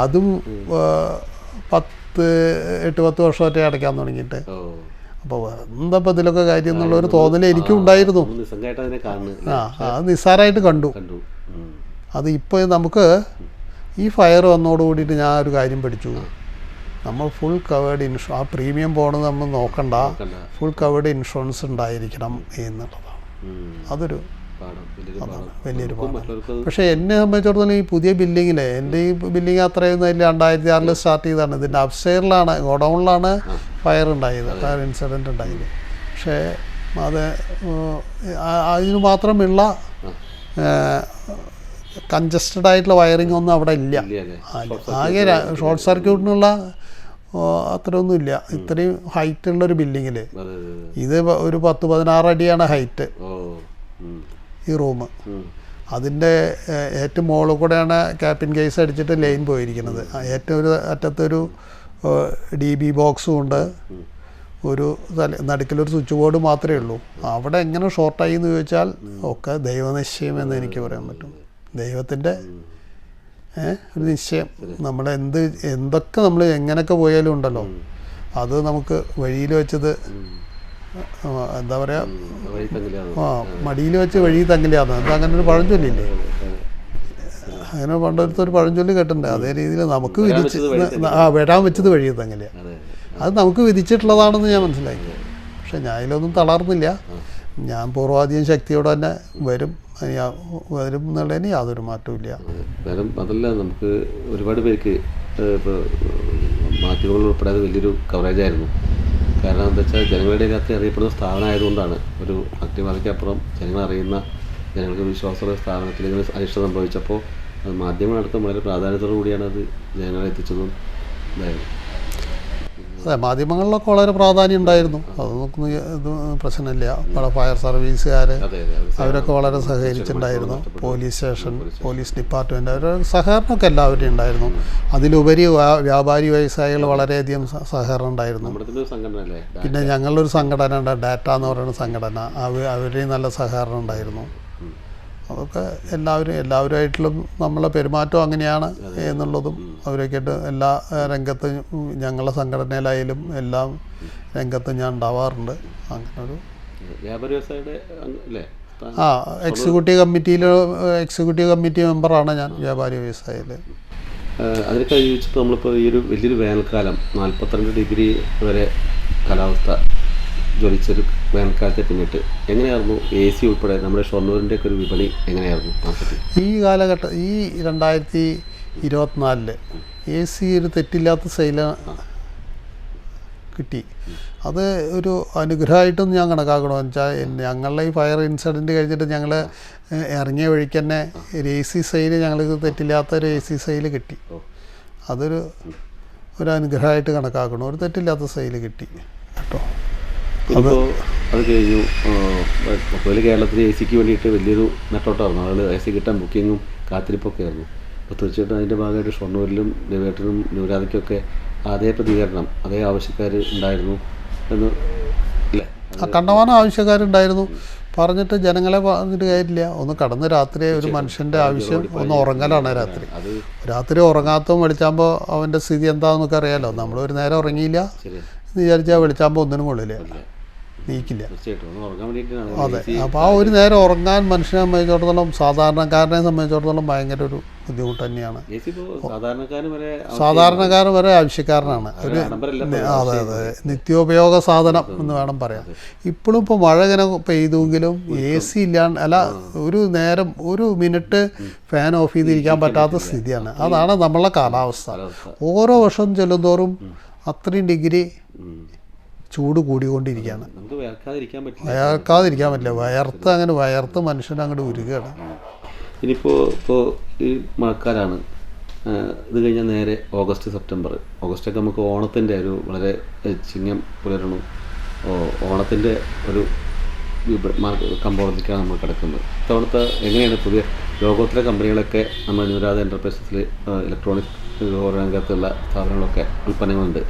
അതെ
പത്ത് എട്ട് പത്ത് വർഷമായിട്ട് അടയ്ക്കാൻ തുടങ്ങിയിട്ട്. അപ്പോൾ എന്താ ഇപ്പം ഇതിലൊക്കെ കാര്യം എന്നുള്ള ഒരു തോന്നൽ എനിക്കും ഉണ്ടായിരുന്നു. ആ അത് നിസ്സാരമായിട്ട് കണ്ടു. അത് ഇപ്പോൾ നമുക്ക് ഈ ഫയർ വന്നോട് കൂടിയിട്ട് ഞാൻ ഒരു കാര്യം പഠിച്ചു. നമ്മൾ ഫുൾ കവേർഡ് ഇൻഷു ആ പ്രീമിയം പോണത് നമ്മൾ നോക്കണ്ട. ഫുൾ കവേർഡ് ഇൻഷുറൻസ് ഉണ്ടായിരിക്കണം എന്നുള്ളതാണ്. അതൊരു
വലിയൊരു പാഠം
പക്ഷേ എന്നെ സംബന്ധിച്ചിടത്തോളം ഈ പുതിയ ബില്ലിങ്ങിലെ എന്റെ ഈ ബില്ലിങ് അത്രയൊന്നും ഇല്ല രണ്ടായിരത്തി ആറിൽ സ്റ്റാർട്ട് ചെയ്തതാണ്. ഇതിന്റെ അപ്സ്റ്റെയറിലാണ് ഗോഡൗണിലാണ് ഫയർ ഉണ്ടായത് ഫയർ ഇൻസിഡന്റ് ഉണ്ടായത്. പക്ഷേ അത് അതിന് മാത്രമുള്ള കൺജസ്റ്റഡ് ആയിട്ടുള്ള വയറിംഗ് ഒന്നും അവിടെ ഇല്ല. ആകെ ഷോർട്ട് സർക്യൂട്ടിനുള്ള അത്രയൊന്നും ഇല്ല. ഇത്രയും ഹൈറ്റ് ഉള്ള ഒരു ബിൽഡിങ്ങിൽ ഇത് ഒരു പത്ത് പതിനാറ് അടിയാണ് ഹൈറ്റ്. ഈ റൂം. അതിന്റെ ഏറ്റവും മുകളിൽ കൂടെയാണ് ക്യാപ്പിൻ കേസ് അടിച്ചിട്ട് ലൈൻ പോയിരിക്കുന്നത്. ഏറ്റവും ഒരു അറ്റത്തൊരു ഡി ബി ബോക്സും ഉണ്ട്. ഒരു നടുക്കിലൊരു സ്വിച്ച് ബോർഡ് മാത്രമേ ഉള്ളൂ. അവിടെ എങ്ങനെ ഷോർട്ടായി എന്ന് ചോദിച്ചാൽ ഒക്കെ ദൈവനിശ്ചയം എന്ന് എനിക്ക് പറയാൻ പറ്റും. ദൈവത്തിന്റെ ഒരു നിശ്ചയം. നമ്മൾ എന്ത് എന്തൊക്കെ നമ്മൾ എങ്ങനെയൊക്കെ പോയാലും ഉണ്ടല്ലോ. അത് നമുക്ക് വഴിയിൽ വെച്ചത് എന്താ പറയുക
തങ്ങിലാണ്
ആ മടിയിൽ വെച്ച് വഴി തങ്ങില്ലാന്ന്. എന്താ അങ്ങനെ ഒരു പഴഞ്ചൊല്ലില്ലേ? അങ്ങനെ പണ്ടടുത്ത ഒരു പഴഞ്ചൊല്ലി കേട്ടിട്ടുണ്ട്. അതേ രീതിയിൽ നമുക്ക് വിധിച്ച് ആ വിടാൻ വെച്ചത് വഴി തങ്ങില്ല.
അതെ
നമുക്ക് വിധിച്ചിട്ടുള്ളതാണെന്ന് ഞാൻ മനസ്സിലാക്കി പക്ഷെ ഞാൻ അതിലൊന്നും തളർന്നില്ല. ഞാൻ പൂർവാധികം ശക്തിയോടെ തന്നെ വരും. വരും എന്നുള്ളതിന് യാതൊരു മാറ്റവും ഇല്ല.
അതല്ല നമുക്ക് ഒരുപാട് പേർക്ക് ഇപ്പോൾ മാധ്യമങ്ങൾ ഉൾപ്പെടെ വലിയൊരു കവറേജ് ആയിരുന്നു. കാരണം എന്താ വെച്ചാൽ ജനങ്ങളുടെ ഇടയിൽ അറിയപ്പെടുന്ന സ്ഥാപനമായതുകൊണ്ടാണ്. ഒരു അഗ്നിമാലയ്ക്കപ്പുറം ജനങ്ങൾ അറിയുന്ന ജനങ്ങൾക്ക് വിശ്വാസമുള്ള സ്ഥാപനത്തിൽ ഇങ്ങനെ അനിഷ്ടം സംഭവിച്ചപ്പോൾ മാധ്യമങ്ങളടക്കം വളരെ പ്രാധാന്യത്തോടു കൂടിയാണ് അത് ജനങ്ങളെ എത്തിച്ചതും ഇതായത്.
അതെ മാധ്യമങ്ങളിലൊക്കെ വളരെ പ്രാധാന്യം ഉണ്ടായിരുന്നു. അതൊന്നും ഇത് പ്രശ്നമില്ല. ഇവിടെ ഫയർ സർവീസുകാർ അവരൊക്കെ വളരെ സഹകരിച്ചിട്ടുണ്ടായിരുന്നു. പോലീസ് സ്റ്റേഷൻ പോലീസ് ഡിപ്പാർട്ട്മെന്റ് അവരുടെ സഹകരണമൊക്കെ എല്ലാവരുടെയും ഉണ്ടായിരുന്നു. അതിലുപരി വ്യാപാരി വ്യവസായികൾ വളരെയധികം സഹകരണം ഉണ്ടായിരുന്നു.
പിന്നെ ഞങ്ങളുടെ ഒരു സംഘടന
ഉണ്ട് ഡാറ്റ എന്ന് പറയുന്ന സംഘടന. അവ അവരുടെയും നല്ല സഹകരണം ഉണ്ടായിരുന്നു. അതൊക്കെ എല്ലാവരും എല്ലാവരുമായിട്ടുള്ള നമ്മളെ പെരുമാറ്റം അങ്ങനെയാണ് എന്നുള്ളതും അവരൊക്കെയായിട്ട് എല്ലാ രംഗത്തും ഞങ്ങളെ ഞങ്ങളുടെ സംഘടനയിലായാലും എല്ലാം രംഗത്തും ഞാൻ ഉണ്ടാവാറുണ്ട്. അങ്ങനെ ഒരു ആ എക്സിക്യൂട്ടീവ് കമ്മിറ്റിയിൽ എക്സിക്യൂട്ടീവ് കമ്മിറ്റി മെമ്പറാണ് ഞാൻ വ്യാപാരി വ്യവസായത്തിൽ
ഏഹ് അതിനൊക്കെ ചോദിച്ചപ്പോൾ നമ്മളിപ്പോൾ ഈ ഒരു വലിയൊരു വേനൽക്കാലം നാൽപ്പത്തിരണ്ട് ഡിഗ്രി വരെ കാലാവസ്ഥ ജ്വലിച്ചൊരു വേനൽക്കാലത്തെ പിന്നിട്ട്. എങ്ങനെയായിരുന്നു എ സി ഉൾപ്പെടെ നമ്മുടെ ഷൊർണൂരിന്റെ ഒക്കെ ഒരു വിപണി എങ്ങനെയായിരുന്നു മാർക്കറ്റിൽ?
ഈ കാലഘട്ടം ഈ രണ്ടായിരത്തി ഇരുപത്തിനാലിൽ എ സി ഒരു തെറ്റില്ലാത്ത സെയില കിട്ടി. അത് ഒരു അനുഗ്രഹമായിട്ടൊന്നും ഞാൻ കണക്കാക്കണമെന്ന് വെച്ചാൽ ഞങ്ങളുടെ ഈ ഫയർ ഇൻസിഡന്റ് കഴിഞ്ഞിട്ട് ഞങ്ങൾ ഇറങ്ങിയ വഴിക്ക് തന്നെ ഒരു എ സി സെയിൽ ഞങ്ങൾക്ക് തെറ്റില്ലാത്ത ഒരു എ സി സെയിൽ കിട്ടി അതൊരു ഒരു അനുഗ്രഹമായിട്ട് കണക്കാക്കണം? ഒരു തെറ്റില്ലാത്ത സെയിൽ കിട്ടി. കേട്ടോ.
ഇപ്പോൾ അത് കഴിഞ്ഞു കേരളത്തിൽ എ സിക്ക് വേണ്ടിയിട്ട് വലിയൊരു നെട്ടോട്ടമായിരുന്നു ആളുകൾ എ സി കിട്ടാൻ ബുക്കിങ്ങും കാത്തിരിപ്പൊക്കെ ആയിരുന്നു അപ്പോൾ തീർച്ചയായിട്ടും അതിന്റെ ഭാഗമായിട്ട് ഷൊർണൂരിലും രവേട്ടനും ന്യൂരാധിക്കൊക്കെ അതേ പ്രതികരണം അതേ ആവശ്യക്കാർ ഉണ്ടായിരുന്നു എന്ന്
അല്ലേ കണ്ടമാനം ആവശ്യക്കാരുണ്ടായിരുന്നു. പറഞ്ഞിട്ട് ജനങ്ങളെ പറഞ്ഞിട്ട് കാര്യമില്ല. ഒന്ന് കടന്ന് രാത്രി ഒരു മനുഷ്യന്റെ ആവശ്യം ഒന്ന് ഉറങ്ങലാണ് രാത്രി.
അത്
രാത്രി ഉറങ്ങാത്തതും വെളിച്ചാകുമ്പോൾ അവന്റെ സ്ഥിതി എന്താണെന്നൊക്കെ അറിയാലോ. നമ്മൾ ഒരു നേരം ഉറങ്ങിയില്ല എന്ന് വിചാരിച്ചാൽ വെളിച്ചാകുമ്പോൾ ഒന്നിനും കൊള്ളില്ല. നീക്കില്ല. അതെ. അപ്പോൾ ആ ഒരു നേരം ഉറങ്ങാൻ മനുഷ്യനെ സംബന്ധിച്ചിടത്തോളം സാധാരണക്കാരനെ സംബന്ധിച്ചിടത്തോളം ഭയങ്കര ഒരു ബുദ്ധിമുട്ട് തന്നെയാണ്. സാധാരണക്കാരൻ വരെ ആവശ്യക്കാരനാണ്. ഒരു അതെ അതെ. നിത്യോപയോഗ സാധനം എന്ന് വേണം പറയാം ഇപ്പോഴും ഇപ്പോൾ മഴ ഇങ്ങനെ പെയ്തുവെങ്കിലും എ സി ഇല്ലാണ്ട് അല്ല ഒരു നേരം ഒരു മിനിറ്റ് ഫാൻ ഓഫ് ചെയ്തിരിക്കാൻ പറ്റാത്ത സ്ഥിതിയാണ്. അതാണ് നമ്മളെ കാലാവസ്ഥ. ഓരോ വർഷം ചെല്ലുന്തോറും അത്രയും ഡിഗ്രി. ചൂട് കൂടിക്കൊണ്ടിരിക്കുകയാണ്. വയർക്കാതിരിക്കാൻ പറ്റില്ല. വയർത്ത് അങ്ങനെ വയർത്ത് മനുഷ്യൻ അങ്ങോട്ട് ഉരുകയാണ്
ഇനിയിപ്പോൾ ഇപ്പോൾ ഈ മഴക്കാലാണ് ഇത് കഴിഞ്ഞാൽ നേരെ ഓഗസ്റ്റ് സെപ്റ്റംബർ. ഓഗസ്റ്റൊക്കെ നമുക്ക് ഓണത്തിന്റെ ഒരു വളരെ ചിങ്ങം പുലരണു. ഓണത്തിന്റെ ഓണത്തിന്റെ ഒരു കമ്പോളത്തിലേക്കാണ് നമ്മൾ കിടക്കുന്നത്. ഇത്തവണത്തെ എങ്ങനെയാണ് പുതിയ ലോകോത്തര കമ്പനികളൊക്കെ നമ്മൾ അനുരാധ എന്റർപ്രൈസസിൽ ഇലക്ട്രോണിക് രംഗത്തുള്ള സ്ഥാപനങ്ങളൊക്കെ ഉൽപ്പന്നങ്ങളുണ്ട്.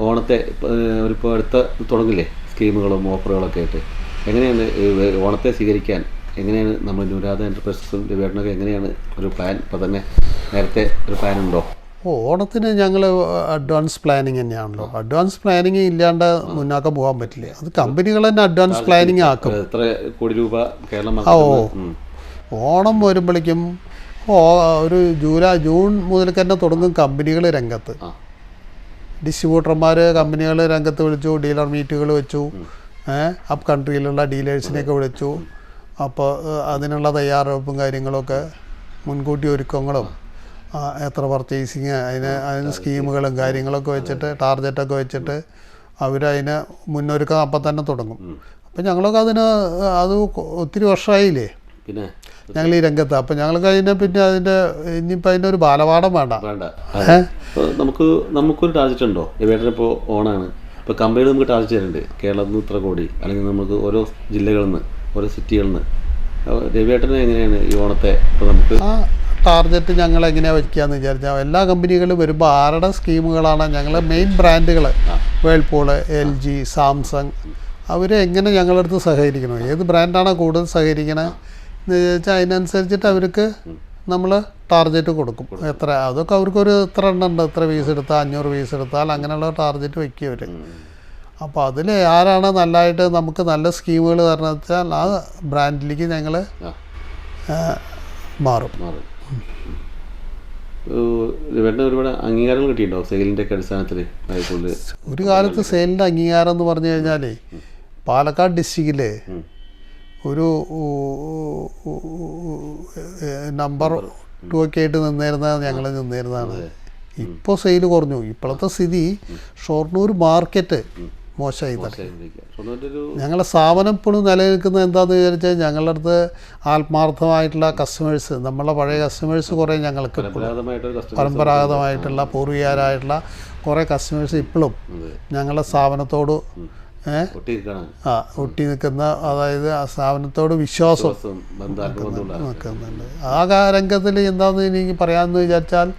ഓണത്തെ ഇപ്പ- ഏഹ്, അടുത്ത തുടങ്ങില്ലേ? സ്കീമുകളും ഓഫറുകളൊക്കെ ആയിട്ട്. എങ്ങനെയാണ് ഓണത്തെ സ്വീകരിക്കാൻ എങ്ങനെയാണ് നമ്മൾ ന്യൂരാധ എന്റർപ്രൈസസും രവിയേട്ടനൊക്കെ എങ്ങനെയാണ് ഒരു പ്ലാൻ? ഇപ്പോൾ തന്നെ നേരത്തെ ഒരു പ്ലാൻ ഉണ്ടോ?
ഓ ഓണത്തിന് ഞങ്ങൾ അഡ്വാൻസ് പ്ലാനിങ് തന്നെയാണല്ലോ. അഡ്വാൻസ് പ്ലാനിങ് ഇല്ലാണ്ട് മുന്നാക്കം പോകാൻ പറ്റില്ല. അത് കമ്പനികൾ തന്നെ അഡ്വാൻസ് പ്ലാനിങ് ആക്കും.
എത്ര കോടി രൂപ കേരളം
ഓ. ഓണം വരുമ്പോഴേക്കും ഓ ഒരു ജൂലൈ ജൂൺ മുതൽ തന്നെ തുടങ്ങും കമ്പനികൾ രംഗത്ത്. ഡിസ്ട്രിബ്യൂട്ടർമാർ കമ്പനികൾ രംഗത്ത് വിളിച്ചു ഡീലർ മീറ്റുകൾ വെച്ചു. അപ്പ് കൺട്രിയിലുള്ള ഡീലേഴ്സിനെയൊക്കെ വിളിച്ചു. അപ്പോൾ അതിനുള്ള തയ്യാറെടുപ്പും കാര്യങ്ങളൊക്കെ മുൻകൂട്ടി ഒരുക്കങ്ങളും എത്ര പർച്ചേസിങ് അതിന് അതിന് സ്കീമുകളും കാര്യങ്ങളൊക്കെ വെച്ചിട്ട് ടാർഗറ്റൊക്കെ വെച്ചിട്ട് അവരതിന് മുന്നൊരുക്കം അപ്പം തന്നെ തുടങ്ങും അപ്പം ഞങ്ങളൊക്കെ അതിന് അത് ഒത്തിരി വർഷമായില്ലേ
പിന്നെ?
ഞങ്ങൾ ഈ രംഗത്ത്. അപ്പം ഞങ്ങൾക്ക് അതിനെ പിന്നെ അതിന്റെ ഇനിയിപ്പോൾ അതിന്റെ ഒരു ബാലപാഠം വേണ്ട.
വേണ്ട. നമുക്ക് നമുക്കൊരു ടാർജറ്റ് ഉണ്ടോ? ഇപ്പോൾ ഓണാണ്. ഇപ്പോൾ കമ്പനികൾ നമുക്ക് ടാർജറ്റ് തരുന്നുണ്ട്. കേരളത്തിൽ നിന്ന് ഇത്ര കോടി. അല്ലെങ്കിൽ നമുക്ക് ഓരോ ജില്ലകളിൽ നിന്ന് ഓരോ സിറ്റികളിൽ നിന്ന്. രവിയേട്ടന് എങ്ങനെയാണ് ഈ ഓണത്തെ ഇപ്പോൾ നമുക്ക്?
ആ ടാർഗറ്റ് ഞങ്ങൾ എങ്ങനെയാണ് വയ്ക്കുകയെന്ന് വിചാരിച്ചാൽ എല്ലാ കമ്പനികളും വരുമ്പോൾ ആരുടെ സ്കീമുകളാണ് ഞങ്ങൾ മെയിൻ ബ്രാൻഡുകൾ വേൾപൂൾ എൽ ജി സാംസങ് അവർ എങ്ങനെ ഞങ്ങളുടെ അടുത്ത് സഹകരിക്കണം? ഏത് ബ്രാൻഡാണോ കൂടുതൽ സഹകരിക്കണത് അതിനനുസരിച്ചിട്ട് അവർക്ക് നമ്മൾ ടാർഗറ്റ് കൊടുക്കും. എത്ര അതൊക്കെ അവർക്കൊരു ഇത്ര എണ്ണം ഉണ്ട്? ഇത്ര പീസ് എടുത്താൽ അഞ്ഞൂറ് പീസ് എടുത്താൽ അങ്ങനെയുള്ള ടാർഗറ്റ് വയ്ക്കും അവർ അപ്പോൾ അതിൽ ആരാണ് നല്ലതായിട്ട് നമുക്ക് നല്ല സ്കീമുകൾ തരണം വെച്ചാൽ ആ ബ്രാൻഡിലേക്ക് ഞങ്ങൾ മാറും.
ഒരുപാട് കിട്ടിയിട്ടുണ്ടോ സെയിലിന്റെ അടിസ്ഥാനത്തിൽ
ഒരു കാലത്ത് സെയിലിന്റെ അംഗീകാരം എന്ന് പറഞ്ഞു കഴിഞ്ഞാൽ പാലക്കാട് ഡിസ്ട്രിക്റ്റിൽ ഒരു നമ്പർ ടു ഒക്കെ ആയിട്ട് നിന്നിരുന്ന ഞങ്ങൾ നിന്നിരുന്നതാണ്. ഇപ്പോൾ സെയിൽ കുറഞ്ഞു. ഇപ്പോഴത്തെ സ്ഥിതി ഷൊർണൂർ മാർക്കറ്റ് മോശമായി തന്നെ ഞങ്ങളുടെ സ്ഥാപനം ഇപ്പോഴും നിലനിൽക്കുന്നത് എന്താണെന്ന് വിചാരിച്ചാൽ ഞങ്ങളുടെ അടുത്ത് ആത്മാർത്ഥമായിട്ടുള്ള കസ്റ്റമേഴ്സ് നമ്മളെ പഴയ കസ്റ്റമേഴ്സ് കുറേ ഞങ്ങൾക്ക് പരമ്പരാഗതമായിട്ടുള്ള പൂർവികാരായിട്ടുള്ള കുറേ കസ്റ്റമേഴ്സ് ഇപ്പോഴും ഞങ്ങളുടെ സ്ഥാപനത്തോട് ആ ഒട്ടി നിൽക്കുന്ന അതായത് ആ സ്ഥാപനത്തോട് വിശ്വാസം നിൽക്കുന്നുണ്ട് ആ രംഗത്തിൽ എന്താണെന്ന് എനിക്ക് പറയാമെന്ന് വിചാരിച്ചാൽ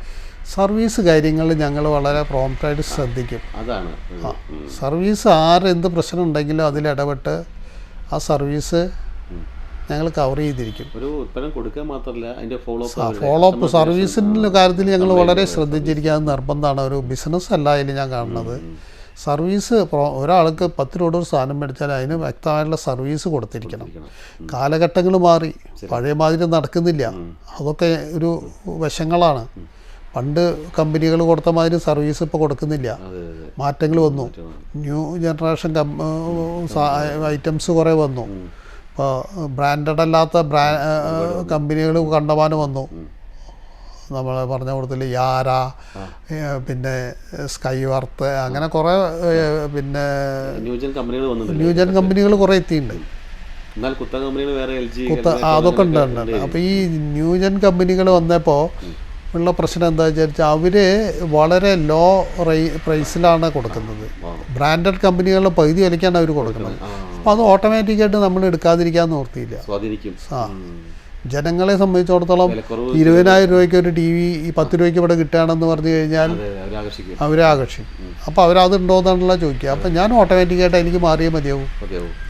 സർവീസ് കാര്യങ്ങൾ ഞങ്ങൾ വളരെ പ്രോംപ്റ്റായിട്ട് ശ്രദ്ധിക്കും.
അതാണ്.
സർവീസ് ആര് എന്ത് പ്രശ്നം ഉണ്ടെങ്കിലും അതിൽ ഇടപെട്ട് ആ സർവീസ് ഞങ്ങൾ കവർ ചെയ്തിരിക്കും.
ഒരു ഉൽപ്പന്നം കൊടുക്കാൻ മാത്രമല്ല അതിന്റെ ഫോളോ
അപ്പ് ഫോളോ അപ്പ് സർവീസിന്റെ കാര്യത്തിൽ ഞങ്ങൾ വളരെ ശ്രദ്ധിച്ചിരിക്കുക നിർബന്ധമാണ്. ഒരു ബിസിനസ് അല്ല അതിൽ ഞാൻ കാണുന്നത്. സർവീസ് പ്രോ- ഒരാൾക്ക് പത്ത് രൂപ ഒരു സാധനം മേടിച്ചാൽ അതിന് വ്യക്തമായിട്ടുള്ള സർവീസ് കൊടുത്തിരിക്കണം. കാലഘട്ടങ്ങൾ മാറി. പഴയ മാതിരി നടക്കുന്നില്ല. അതൊക്കെ ഒരു വശങ്ങളാണ്. പണ്ട് കമ്പനികൾ കൊടുത്ത മാതിരി സർവീസ് ഇപ്പോൾ കൊടുക്കുന്നില്ല. മാറ്റങ്ങൾ വന്നു. ന്യൂ ജനറേഷൻ ഐറ്റംസ് കുറേ വന്നു. ഇപ്പോൾ ബ്രാൻഡഡ് അല്ലാത്ത ബ്രാ കമ്പനികൾ കണ്ടമാനം വന്നു. നമ്മൾ പറഞ്ഞ കൂട്ടത്തിൽ യാര പിന്നെ സ്കൈ വർത്ത് അങ്ങനെ കുറേ പിന്നെ
ന്യൂജൻ കമ്പനികൾ
ന്യൂജൻ കമ്പനികൾ കുറേ എത്തിയിട്ടുണ്ട്.
കുത്ത
അതൊക്കെ ഉണ്ട് അപ്പോൾ ഈ ന്യൂജൻ കമ്പനികൾ വന്നപ്പോൾ ഉള്ള പ്രശ്നം എന്താ വെച്ചാൽ അവർ വളരെ ലോ റേ പ്രൈസിലാണ് കൊടുക്കുന്നത്. ബ്രാൻഡഡ് കമ്പനികളുടെ പകുതി വിലയ്ക്കാണ് അവർ കൊടുക്കുന്നത്. അപ്പോൾ അത് ഓട്ടോമാറ്റിക്കായിട്ട് നമ്മൾ എടുക്കാതിരിക്കാൻ
ഓർത്തിയില്ല.
ആ. ജനങ്ങളെ സംബന്ധിച്ചിടത്തോളം ഇരുപതിനായിരം രൂപയ്ക്ക് ഒരു ടി വി ഈ പത്ത് രൂപയ്ക്ക് ഇവിടെ കിട്ടുകയാണെന്ന് പറഞ്ഞു കഴിഞ്ഞാൽ
അവരെ ആകർഷിക്കും.
അപ്പം ആകർഷിക്കും. അപ്പോൾ അവരതുണ്ടോ എന്നാണല്ലോ ചോദിക്കുക. അപ്പം ഞാൻ ഓട്ടോമാറ്റിക്കായിട്ട് എനിക്ക് മാറിയേ മതിയാവും.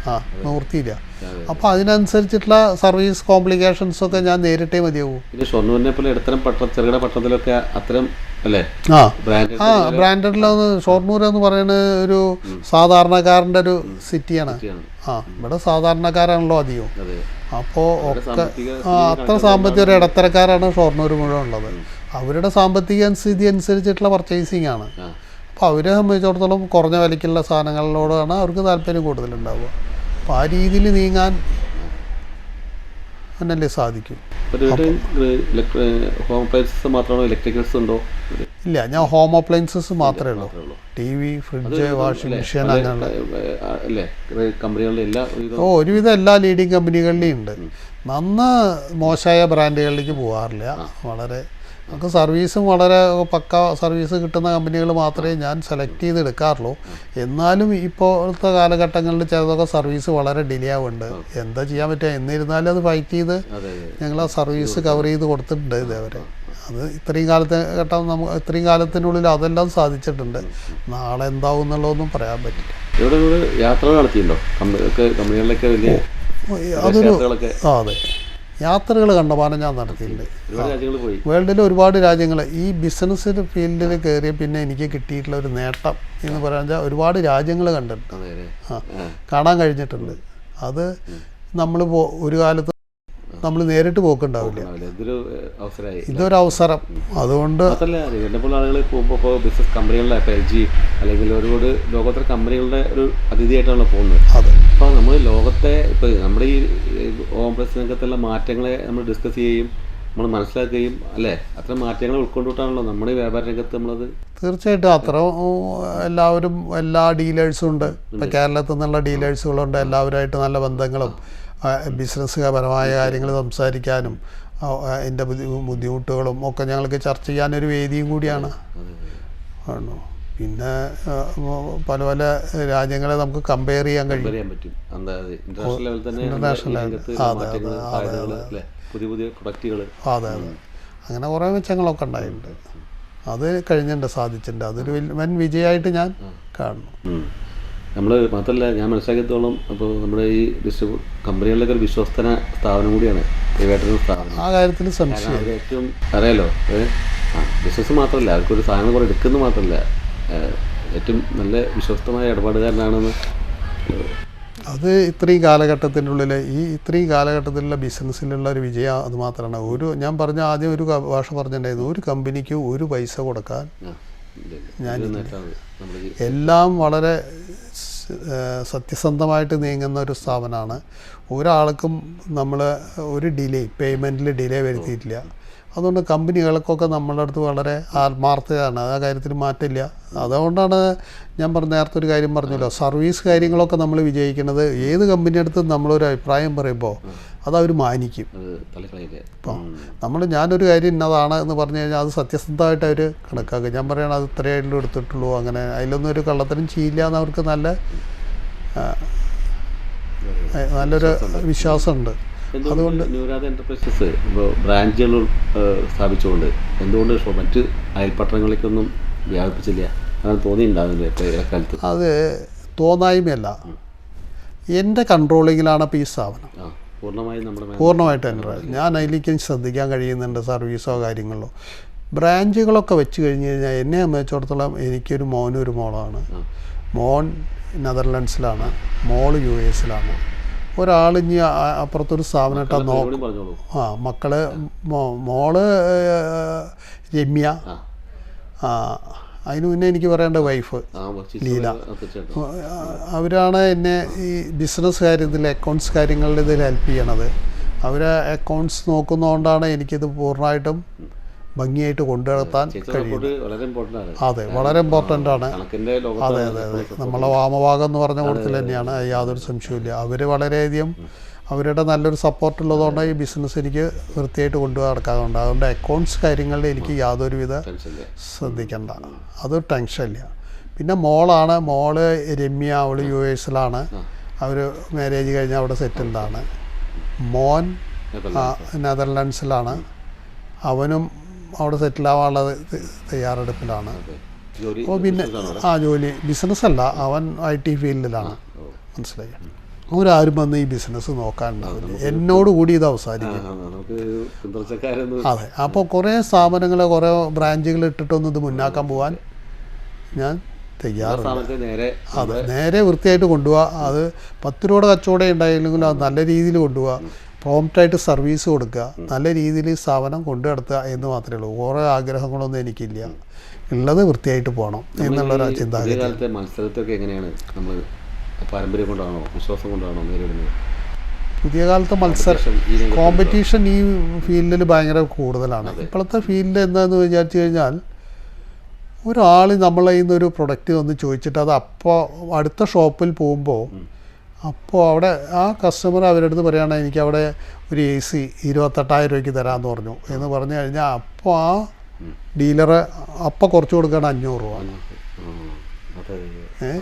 ആ നിവൃത്തിയില്ല
അപ്പം
അപ്പോൾ അതിനനുസരിച്ചിട്ടുള്ള സർവീസ് കോംപ്ലിക്കേഷൻസ് ഒക്കെ ഞാൻ നേരിട്ടേ മതിയാവും.
പിന്നെ ഷൊർണൂരിനെ പോലെ ഇടത്തരം പട്ടണം ചെറുകിട പട്ടണത്തിലൊക്കെ അത്തരം
ആ. ആ ബ്രാൻഡഡിലൊന്ന് ഷൊർണൂർ എന്ന് പറയുന്നത് ഒരു സാധാരണക്കാരന്റെ ഒരു സിറ്റിയാണ് ആ ഇവിടെ സാധാരണക്കാരാണല്ലോ അധികം അപ്പോൾ ഒക്കെ അത്ര സാമ്പത്തിക ഒരു ഇടത്തരക്കാരാണ് ഷൊർണൂർ മുഴുവൻ ഉള്ളത്. അവരുടെ സാമ്പത്തിക സ്ഥിതി അനുസരിച്ചിട്ടുള്ള പർച്ചേസിങ് ആണ്. അപ്പോൾ അവരെ സംബന്ധിച്ചിടത്തോളം കുറഞ്ഞ വിലയ്ക്കുള്ള സാധനങ്ങളിലോടാണ് അവർക്ക് താല്പര്യം കൂടുതലുണ്ടാവുക. അപ്പോൾ ആ രീതിയിൽ നീങ്ങാൻ എന്നല്ലേ സാധിക്കും.
ഹോം അപ്ലയൻസസ് മാത്രമാണോ ഇലക്ട്രിക്കൽസ് ഉണ്ടോ?
ഇല്ല ഞാൻ ഹോം അപ്ലയൻസസ് മാത്രമേ ഉള്ളൂ. T V fridge washing machine അങ്ങനെയുള്ള.
കമ്പനികളിലെ എല്ലാ
ഓ ഒരുവിധം എല്ലാ ലീഡിങ് കമ്പനികളിലും ഉണ്ട്. നന്ന് മോശമായ ബ്രാൻഡുകളിലേക്ക് പോകാറില്ല വളരെ നമുക്ക് സർവീസും വളരെ പക്ക സർവീസ് കിട്ടുന്ന കമ്പനികൾ മാത്രമേ ഞാൻ സെലക്ട് ചെയ്ത് എടുക്കാറുള്ളൂ. എന്നാലും ഇപ്പോഴത്തെ കാലഘട്ടങ്ങളിൽ ചിലതൊക്കെ സർവീസ് വളരെ ഡിലേ ആവുന്നുണ്ട്. എന്താ ചെയ്യാൻ പറ്റുക? എന്നിരുന്നാലും അത് ഫൈറ്റ് ചെയ്ത് ഞങ്ങൾ ആ സർവീസ് കവർ ചെയ്ത് കൊടുത്തിട്ടുണ്ട് ഇതേവരെ. അത് ഇത്രയും കാലത്തെ ഘട്ടം നമുക്ക് ഇത്രയും കാലത്തിനുള്ളിൽ അതെല്ലാം സാധിച്ചിട്ടുണ്ട്. നാളെ എന്താവും എന്നുള്ളതൊന്നും പറയാൻ പറ്റില്ല.
ഇവിടെ നടത്തിയിട്ടുണ്ടോ? കമ്പനികളിലൊക്കെ വലിയ
അതൊരു അതെ. യാത്രകൾ കണ്ടമാനം ഞാൻ നടത്തിയിട്ടുണ്ട്. വേൾഡിലെ ഒരുപാട് രാജ്യങ്ങൾ. ഈ ബിസിനസ് ഫീൽഡിൽ കയറിയ പിന്നെ എനിക്ക് കിട്ടിയിട്ടുള്ള ഒരു നേട്ടം എന്ന് പറഞ്ഞാൽ ഒരുപാട് രാജ്യങ്ങൾ കണ്ടിട്ടുണ്ട്. ആ. കാണാൻ കഴിഞ്ഞിട്ടുണ്ട്. അത് നമ്മൾ ഒരു കാലത്ത് നമ്മൾ നേരിട്ട് പോക്കുണ്ടാവില്ല.
ഇതൊരു
അവസരം. അതുകൊണ്ട്
ബിസിനസ് കമ്പനികളുടെ എൽ ജി അല്ലെങ്കിൽ ഒരുപാട് ലോകോത്തര കമ്പനികളുടെ ഒരു അതിഥിയായിട്ടാണ് പോകുന്നത്. അപ്പോൾ നമ്മൾ ലോകത്തെ ഇപ്പോൾ നമ്മുടെ ഈ ഓം പ്ലസ് രംഗത്തുള്ള മാറ്റങ്ങളെ നമ്മൾ ഡിസ്കസ് ചെയ്യുകയും നമ്മൾ മനസ്സിലാക്കുകയും അല്ലേ? അത്തരം മാറ്റങ്ങൾ ഉൾക്കൊണ്ടിട്ടാണല്ലോ നമ്മുടെ ഈ വ്യാപാര രംഗത്ത് നമ്മളത്
തീർച്ചയായിട്ടും അത്ര എല്ലാവരും എല്ലാ ഡീലേഴ്സും ഉണ്ട്. ഇപ്പം കേരളത്തിൽ നിന്നുള്ള ഡീലേഴ്സുകളുണ്ട് എല്ലാവരുമായിട്ട് നല്ല ബന്ധങ്ങളും ബിസിനസ്. പരമായ കാര്യങ്ങൾ സംസാരിക്കാനും എന്റെ ബുദ്ധി ബുദ്ധിമുട്ടുകളും ഒക്കെ ഞങ്ങൾക്ക് ചർച്ച ചെയ്യാനൊരു വേദിയും കൂടിയാണ്. ആണോ? പിന്നെ പല പല രാജ്യങ്ങളെ നമുക്ക് കമ്പയർ ചെയ്യാൻ കഴിയും.
ഇന്റർനാഷണൽ
അതെ, അതെ, അങ്ങനെ കുറേ മെച്ചങ്ങളൊക്കെ ഉണ്ടായിട്ടുണ്ട്. അത് കഴിഞ്ഞിട്ടുണ്ട് സാധിച്ചിട്ടുണ്ട്. അതൊരു വൻ വിജയമായിട്ട് ഞാൻ കാണുന്നു.
നമ്മൾ മാത്രമല്ല ഞാൻ മനസ്സിലാക്കിയത്തോളം അപ്പോൾ നമ്മുടെ ഈ ഡിസ്ട്രിബ്യൂ കമ്പനികളിലൊക്കെ ഒരു വിശ്വസ്തന സ്ഥാപനം കൂടിയാണ് പ്രൈവേറ്റ് സ്ഥാപനം.
ആ കാര്യത്തിൽ സംശയം.
ഏറ്റവും അറിയാലോ ബിസിനസ് മാത്രമല്ല അവർക്കൊരു സാധനം കുറേ എടുക്കുന്നത് മാത്രമല്ല ഏറ്റവും നല്ല വിശ്വസ്തമായ ഇടപാടുകാരനാണെന്ന്.
അത് ഇത്രയും കാലഘട്ടത്തിന്റെ ഉള്ളിൽ ഈ ഇത്രയും കാലഘട്ടത്തിലുള്ള ബിസിനസ്സിലുള്ള ഒരു വിജയം അത് മാത്രമാണ്. ഒരു ഞാൻ പറഞ്ഞ ആദ്യം ഒരു ഭാഷ പറഞ്ഞിട്ടുണ്ടായിരുന്നു ഒരു കമ്പനിക്ക് ഒരു പൈസ കൊടുക്കാൻ
ഈ
എല്ലാം വളരെ സത്യസന്ധമായിട്ട് നീങ്ങുന്ന ഒരു സ്ഥാപനമാണ്. ഒരാൾക്കും നമ്മൾ ഒരു ഡിലേ പേയ്മെന്റിൽ ഡിലേ വരുത്തിയിട്ടില്ല. അതുകൊണ്ട് കമ്പനികൾക്കൊക്കെ നമ്മളുടെ അടുത്ത് വളരെ ആത്മാർത്ഥതയാണ്. ആ കാര്യത്തിൽ മാറ്റില്ല അതുകൊണ്ടാണ് ഞാൻ പറഞ്ഞ നേരത്തെ ഒരു കാര്യം പറഞ്ഞല്ലോ. സർവീസ് കാര്യങ്ങളൊക്കെ നമ്മൾ വിജയിക്കുന്നത്. ഏത് കമ്പനി അടുത്ത് നമ്മളൊരു അഭിപ്രായം പറയുമ്പോൾ അത് അവർ മാനിക്കും
തള്ളിക്കളയില്ല
നമ്മൾ ഞാനൊരു കാര്യം ഇന്നതാണ് എന്ന് പറഞ്ഞു കഴിഞ്ഞാൽ അത് സത്യസന്ധമായിട്ട് അവർ കണക്കാക്കുക ഞാൻ പറയണത് അത് ഇത്രയായിട്ടുള്ളൂ എടുത്തിട്ടുള്ളൂ. അങ്ങനെ അതിലൊന്നും ഒരു കള്ളത്തരം ചെയ്യില്ല എന്ന് അവർക്ക് നല്ല നല്ലൊരു വിശ്വാസമുണ്ട്.
അതുകൊണ്ട് ന്യൂരാധ എന്റർപ്രൈസസ് ബ്രാഞ്ചുകൾ സ്ഥാപിച്ചുകൊണ്ട് എന്തുകൊണ്ട് മറ്റ് അയൽപട്ടണങ്ങളിലേക്കൊന്നും വ്യാപിപ്പിച്ചില്ല? അങ്ങനെ തോന്നിയിട്ടുണ്ടാകുന്നില്ല
അത് തോന്നായ്മയല്ല. എന്റെ കൺട്രോളിങ്ങിലാണ് ഇപ്പോൾ ഈ സ്ഥാപനം. പൂർണമായിട്ട് എന്റെ ഞാൻ അതിലേക്ക് ശ്രദ്ധിക്കാൻ കഴിയുന്നുണ്ട് സർവീസോ കാര്യങ്ങളോ. ബ്രാഞ്ചുകളൊക്കെ വെച്ച് കഴിഞ്ഞ് കഴിഞ്ഞാൽ എന്നെ സംബന്ധിച്ചിടത്തോളം എനിക്കൊരു മോനും ഒരു മോളാണ്. മോൻ നെതർലൻഡ്സിലാണ് മോൾ യു എസിലാണ് ഒരാൾ ഇനി അപ്പുറത്തൊരു സ്ഥാപനം ഇട്ടാൽ നോ ആ മക്കൾ മോൾ രമ്യ.
ആ.
അതിന് മുന്നേ എനിക്ക് പറയേണ്ട വൈഫ്
ലീല.
അവരാണ് എന്നെ ഈ ബിസിനസ് കാര്യത്തിൽ അക്കൗണ്ട്സ് കാര്യങ്ങളുടെ ഇതിൽ ഹെൽപ്പ് ചെയ്യണത്. അവർ അക്കൗണ്ട്സ് നോക്കുന്നതുകൊണ്ടാണ് എനിക്കിത് പൂർണമായിട്ടും ഭംഗിയായിട്ട് കൊണ്ടുനടത്താൻ
കഴിയുന്നത്.
കഴിയും അതെ വളരെ ഇമ്പോർട്ടന്റ് ആണ്. അതെ അതെ അതെ. നമ്മളെ വാമഭാഗം എന്ന് പറഞ്ഞ കൂട്ടത്തിൽ തന്നെയാണ്. യാതൊരു സംശയവും ഇല്ല അവർ വളരെയധികം അവരുടെ നല്ലൊരു സപ്പോർട്ട് ഉള്ളതുകൊണ്ട് ഈ ബിസിനസ് എനിക്ക് വൃത്തിയായിട്ട് കൊണ്ടുപോയി നടക്കാറുണ്ട് അതുകൊണ്ട് അക്കൗണ്ട്സ് കാര്യങ്ങളിൽ എനിക്ക് യാതൊരുവിധ ശ്രദ്ധിക്കേണ്ട. ടെൻഷൻ ടെൻഷനില്ല പിന്നെ മോളാണ്. മോൾ രമ്യ അവൾ യു എസിലാണ് അവർ മാരേജ് കഴിഞ്ഞ് അവിടെ സെറ്റിൽഡാണ് മോൻ നെതർലാൻഡ്സിലാണ് അവനും അവിടെ സെറ്റിലാവാനുള്ള തയ്യാറെടുപ്പിലാണ്. അപ്പോൾ പിന്നെ? ആ ജോലി. ബിസിനസ് അല്ല. അവൻ ഐ ടി ഫീൽഡിലാണ്. മനസ്സിലായി? അവരാരും വന്ന് ഈ ബിസിനസ് നോക്കാനുണ്ടാവില്ല എന്നോട് കൂടി ഇത് അവസാനിക്കും. അതെ. അപ്പോൾ കുറേ സ്ഥാപനങ്ങൾ കുറേ ബ്രാഞ്ചുകൾ ഇട്ടിട്ടൊന്നും ഇത് മുന്നാക്കാൻ പോകാൻ ഞാൻ തയ്യാറുണ്ട്. അതെ. നേരെ വൃത്തിയായിട്ട് കൊണ്ടുപോവുക അത് പത്ത് രൂപയുടെ കച്ചവടം ഉണ്ടായില്ലെങ്കിലും അത് നല്ല രീതിയിൽ കൊണ്ടുപോവുക പ്രോംപ്റ്റായിട്ട് സർവീസ് കൊടുക്കുക. നല്ല രീതിയിൽ സ്ഥാപനം കൊണ്ടു നടത്തുക എന്ന് മാത്രമേ ഉള്ളൂ. കുറേ ആഗ്രഹങ്ങളൊന്നും എനിക്കില്ല. ഉള്ളത് വൃത്തിയായിട്ട് പോകണം എന്നുള്ളൊരു ചിന്താഗതി.
മത്സരത്തൊക്കെ എങ്ങനെയാണ് നമ്മൾ പാരമ്പര്യം കൊണ്ടാണോ? വിശ്വാസം കൊണ്ടാണോ നേരിടുന്നത്?
പുതിയ കാലത്ത് മത്സരം കോമ്പറ്റീഷൻ ഈ ഫീൽഡിൽ ഭയങ്കര കൂടുതലാണ്. ഇപ്പോഴത്തെ ഫീൽഡ് എന്താന്ന് വിചാരിച്ചു കഴിഞ്ഞാൽ ഒരാൾ നമ്മളെ ഇന്ന് ഒരു പ്രൊഡക്റ്റ് വന്ന് ചോദിച്ചിട്ട് അത് അപ്പോൾ അടുത്ത ഷോപ്പിൽ പോകുമ്പോൾ അപ്പോൾ അവിടെ ആ കസ്റ്റമർ അവരുടെ അടുത്ത് പറയുകയാണെങ്കിൽ എനിക്ക് അവിടെ ഒരു എ സി ഇരുപത്തെട്ടായിരം രൂപയ്ക്ക് തരാമെന്ന് പറഞ്ഞു എന്ന് പറഞ്ഞു കഴിഞ്ഞാൽ അപ്പോൾ ആ ഡീലറ് അപ്പം കുറച്ച് കൊടുക്കണം അഞ്ഞൂറ് രൂപ.
ഉം.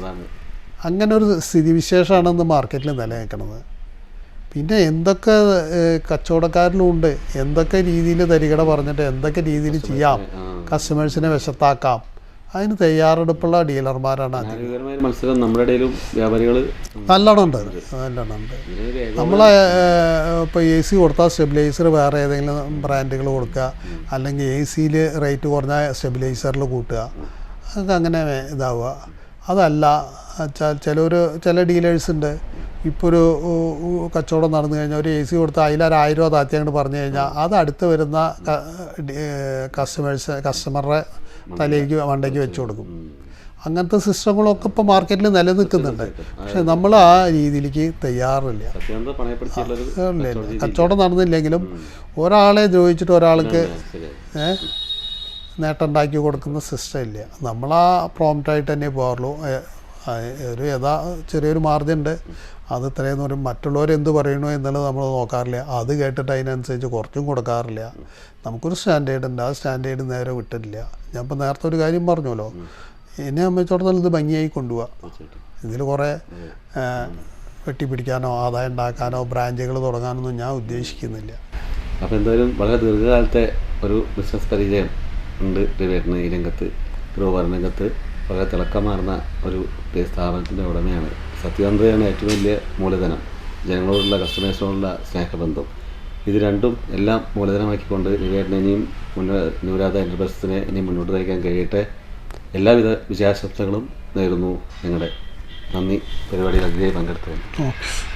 അങ്ങനെ ഒരു സ്ഥിതിവിശേഷമാണ് ഇന്ന് മാർക്കറ്റിൽ നിലനിൽക്കുന്നത് പിന്നെ എന്തൊക്കെ ഏഹ്, കച്ചവടക്കാരിലും ഉണ്ട് എന്തൊക്കെ രീതിയിൽ തരികട പറഞ്ഞിട്ട് എന്തൊക്കെ രീതിയിൽ ചെയ്യാം കസ്റ്റമേഴ്സിനെ വിശത്താക്കാം അതിന് തയ്യാറെടുപ്പുള്ള ഡീലർമാരാണ്
മത്സരം നമ്മുടെ ഇടയിലും വ്യാപാരികൾ
നല്ലോണം ഉണ്ട് നല്ലോണം ഉണ്ട് നമ്മളെ ഇപ്പോൾ എ സി കൊടുത്താൽ സ്റ്റെബിലൈസർ വേറെ ഏതെങ്കിലും ബ്രാൻഡുകൾ കൊടുക്കുക അല്ലെങ്കിൽ എ സിയിൽ റേറ്റ് കുറഞ്ഞ സ്റ്റെബിലൈസറിൽ കൂട്ടുക അതൊക്കെ അങ്ങനെ ഇതാവുക. അതല്ല ചിലർ ചില ഡീലേഴ്സ് ഉണ്ട് ഇപ്പോൾ ഒരു കച്ചവടം നടന്നു കഴിഞ്ഞാൽ ഒരു എ സി കൊടുത്ത് അതിലൊരു ആയിരം രൂപ താത്തി അങ്ങോട്ട് പറഞ്ഞു കഴിഞ്ഞാൽ അത് അടുത്ത് വരുന്ന കസ്റ്റമേഴ്സ് കസ്റ്റമറുടെ തലയിലേക്ക് വണ്ടയ്ക്ക് വെച്ച് കൊടുക്കും. അങ്ങനത്തെ സിസ്റ്റങ്ങളൊക്കെ ഇപ്പോൾ മാർക്കറ്റിൽ നിലനിൽക്കുന്നുണ്ട്. പക്ഷെ നമ്മൾ ആ രീതിയിലേക്ക് തയ്യാറില്ല. കച്ചവടം നടന്നില്ലെങ്കിലും ഒരാളെ ദ്രോഹിച്ചിട്ട് ഒരാൾക്ക് നേട്ടം ഉണ്ടാക്കി കൊടുക്കുന്ന സിസ്റ്റം ഇല്ല. നമ്മൾ ആ പ്രോംപ്റ്റായിട്ട് തന്നെ പോകാറുള്ളൂ. ഒരു യഥാ ചെറിയൊരു മാർജിൻ ഉണ്ട് അത് ഇത്രയെന്ന് പറയും മറ്റുള്ളവർ എന്ത് പറയണോ എന്നുള്ളത് നമ്മൾ നോക്കാറില്ല. അത് കേട്ടിട്ട് അതിനനുസരിച്ച് കുറച്ചും കൊടുക്കാറില്ല. നമുക്കൊരു സ്റ്റാൻഡേർഡ് ഉണ്ട്. ആ സ്റ്റാൻഡേർഡ് നേരെ വിട്ടിട്ടില്ല. ഞാൻ നേരത്തെ ഒരു കാര്യം പറഞ്ഞല്ലോ എന്നെ സംബന്ധിച്ചിടത്തോളം ഇത് ഭംഗിയായി കൊണ്ടുപോവാം. ഇതിൽ കുറേ വെട്ടിപ്പിടിക്കാനോ ആദായം ഉണ്ടാക്കാനോ ബ്രാഞ്ചുകൾ തുടങ്ങാനൊന്നും ഞാൻ ഉദ്ദേശിക്കുന്നില്ല.
അപ്പോൾ എന്തായാലും വളരെ ദീർഘകാലത്തെ ഒരു ബിസിനസ് പരിചയം ഉണ്ട് രവിയേട്ടന് ഈ രംഗത്ത് ഗ്രോവർ രംഗത്ത് വളരെ തിളക്കമാർന്ന ഒരു സ്ഥാപനത്തിന്റെ ഉടമയാണ്. സത്യതന്ത്രയാണ് ഏറ്റവും വലിയ മൂലധനം. ജനങ്ങളോടുള്ള കസ്റ്റമേഴ്സിനോടുള്ള സ്നേഹബന്ധം. ഇത് രണ്ടും എല്ലാം മൂലധനമാക്കിക്കൊണ്ട് നിവേദന ഇനിയും മുന്നോ ന്യൂരാധ എന്റർപ്രൈസസിനെ ഇനി മുന്നോട്ട് നയിക്കാൻ കഴിയട്ടെ. എല്ലാവിധ വിജയാശംസകളും നേരുന്നു നിങ്ങളുടെ നന്ദി. പരിപാടിയിൽ അതിഥിയായി പങ്കെടുത്തതിന്.
ഓക്കെ.